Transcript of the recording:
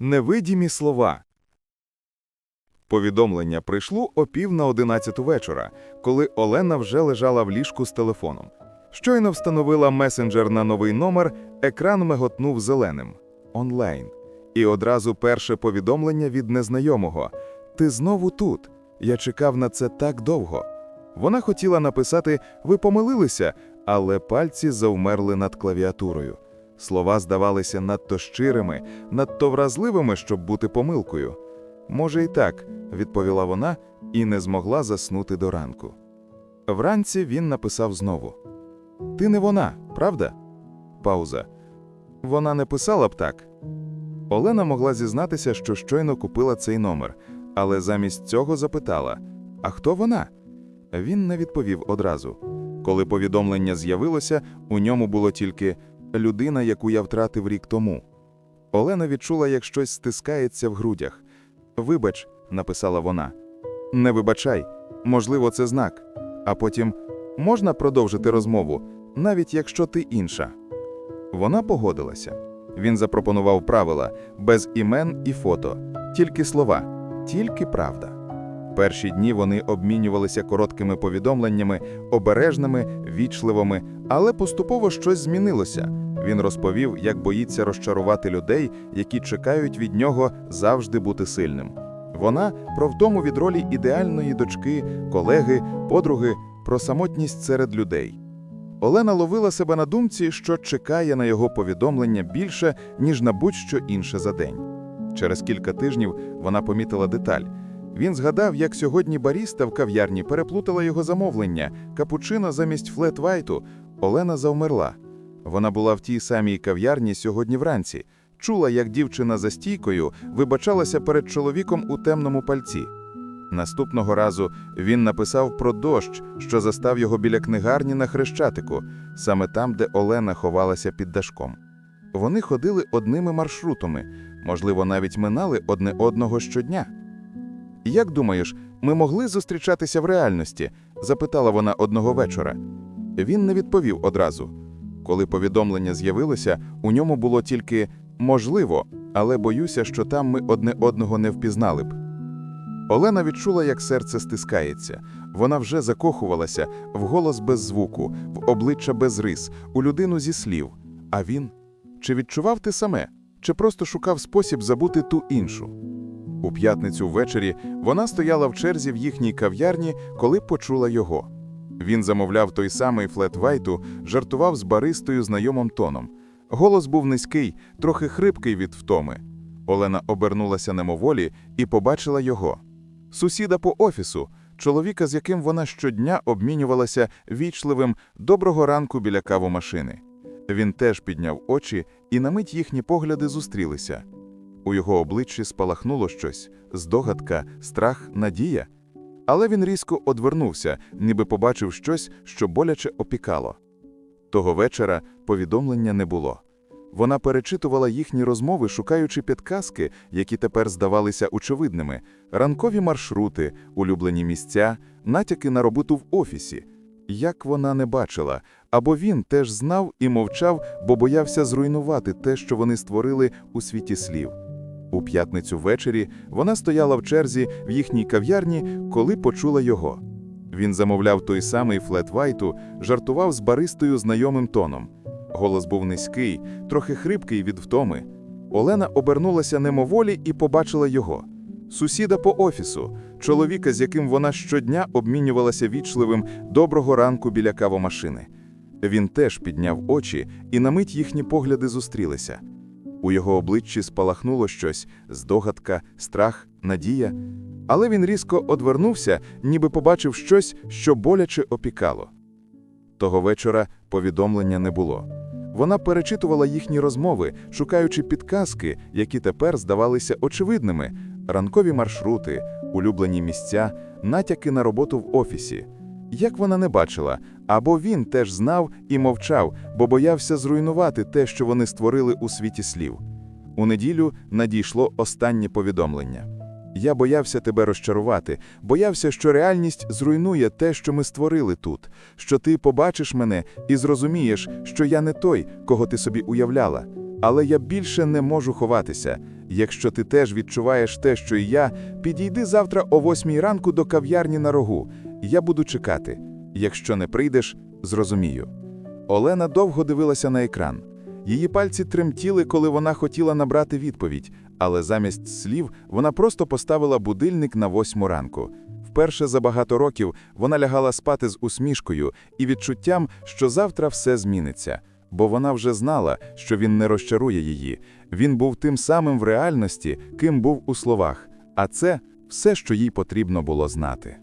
Невидімі слова. Повідомлення прийшло о пів на одинадцяту вечора, коли Олена вже лежала в ліжку з телефоном. Щойно встановила месенджер на новий номер, екран миготнув зеленим. Онлайн. І одразу перше повідомлення від незнайомого. Ти знову тут. Я чекав на це так довго. Вона хотіла написати Ви помилилися, але пальці завмерли над клавіатурою. Слова здавалися надто щирими, надто вразливими, щоб бути помилкою. Може, і так, відповіла вона і не змогла заснути до ранку. Вранці він написав знову: Ти не вона, правда? Пауза. Вона не писала б так. Олена могла зізнатися, що щойно купила цей номер, але замість цього запитала: А хто вона? Він не відповів одразу. Коли повідомлення з'явилося, у ньому було тільки людина, яку я втратив рік тому. Олена відчула, як щось стискається в грудях. Вибач, написала вона. Не вибачай, можливо, це знак. А потім можна продовжити розмову, навіть якщо ти інша. Вона погодилася. Він запропонував правила без імен і фото, тільки слова, тільки правда. Перші дні вони обмінювалися короткими повідомленнями, обережними, вічливими, але поступово щось змінилося. Він розповів, як боїться розчарувати людей, які чекають від нього завжди бути сильним. Вона про втому від ролі ідеальної дочки, колеги, подруги, про самотність серед людей. Олена ловила себе на думці, що чекає на його повідомлення більше, ніж на будь-що інше за день. Через кілька тижнів вона помітила деталь. Він згадав, як сьогодні баріста в кав'ярні переплутала його замовлення, капучино замість флет-вайту. Олена завмерла. Вона була в тій самій кав'ярні сьогодні вранці, чула, як дівчина за стійкою вибачалася перед чоловіком у темному пальці. Наступного разу він написав про дощ, що застав його біля книгарні на Хрещатику, саме там, де Олена ховалася під дашком. Вони ходили одними маршрутами, можливо, навіть минали одне одного щодня. Як думаєш, ми могли зустрічатися в реальності? запитала вона одного вечора. Він не відповів одразу. Коли повідомлення з'явилося, у ньому було тільки можливо, але боюся, що там ми одне одного не впізнали б. Олена відчула, як серце стискається. Вона вже закохувалася в голос без звуку, в обличчя без рис, у людину зі слів. А він? Чи відчував ти саме, чи просто шукав спосіб забути ту іншу? У п'ятницю ввечері вона стояла в черзі в їхній кав'ярні, коли почула його. Він замовляв той самий флет вайту, жартував з баристою знайомим тоном. Голос був низький, трохи хрипкий від втоми. Олена обернулася немоволі і побачила його. Сусіда по офісу, чоловіка, з яким вона щодня обмінювалася вічливим доброго ранку біля кавомашини. Він теж підняв очі, і на мить їхні погляди зустрілися. У його обличчі спалахнуло щось здогадка, страх, надія. Але він різко одвернувся, ніби побачив щось, що боляче опікало. Того вечора повідомлення не було. Вона перечитувала їхні розмови, шукаючи підказки, які тепер здавалися очевидними: ранкові маршрути, улюблені місця, натяки на роботу в офісі. Як вона не бачила, або він теж знав і мовчав, бо боявся зруйнувати те, що вони створили у світі слів. У п'ятницю ввечері вона стояла в черзі в їхній кав'ярні, коли почула його. Він замовляв той самий флет вайту, жартував з баристою знайомим тоном. Голос був низький, трохи хрипкий від втоми. Олена обернулася немоволі і побачила його. Сусіда по офісу, чоловіка, з яким вона щодня обмінювалася вічливим доброго ранку біля кавомашини. Він теж підняв очі, і на мить їхні погляди зустрілися. У його обличчі спалахнуло щось здогадка, страх, надія. Але він різко одвернувся, ніби побачив щось, що боляче опікало. Того вечора повідомлення не було. Вона перечитувала їхні розмови, шукаючи підказки, які тепер здавалися очевидними: ранкові маршрути, улюблені місця, натяки на роботу в офісі. Як вона не бачила, або він теж знав і мовчав, бо боявся зруйнувати те, що вони створили у світі слів. У неділю надійшло останнє повідомлення. Я боявся тебе розчарувати, боявся, що реальність зруйнує те, що ми створили тут, що ти побачиш мене і зрозумієш, що я не той, кого ти собі уявляла. Але я більше не можу ховатися. Якщо ти теж відчуваєш те, що і я, підійди завтра о восьмій ранку до кав'ярні на рогу. Я буду чекати. Якщо не прийдеш, зрозумію. Олена довго дивилася на екран. Її пальці тремтіли, коли вона хотіла набрати відповідь, але замість слів вона просто поставила будильник на восьму ранку. Вперше за багато років вона лягала спати з усмішкою і відчуттям, що завтра все зміниться. Бо вона вже знала, що він не розчарує її. Він був тим самим в реальності, ким був у словах. А це все, що їй потрібно було знати.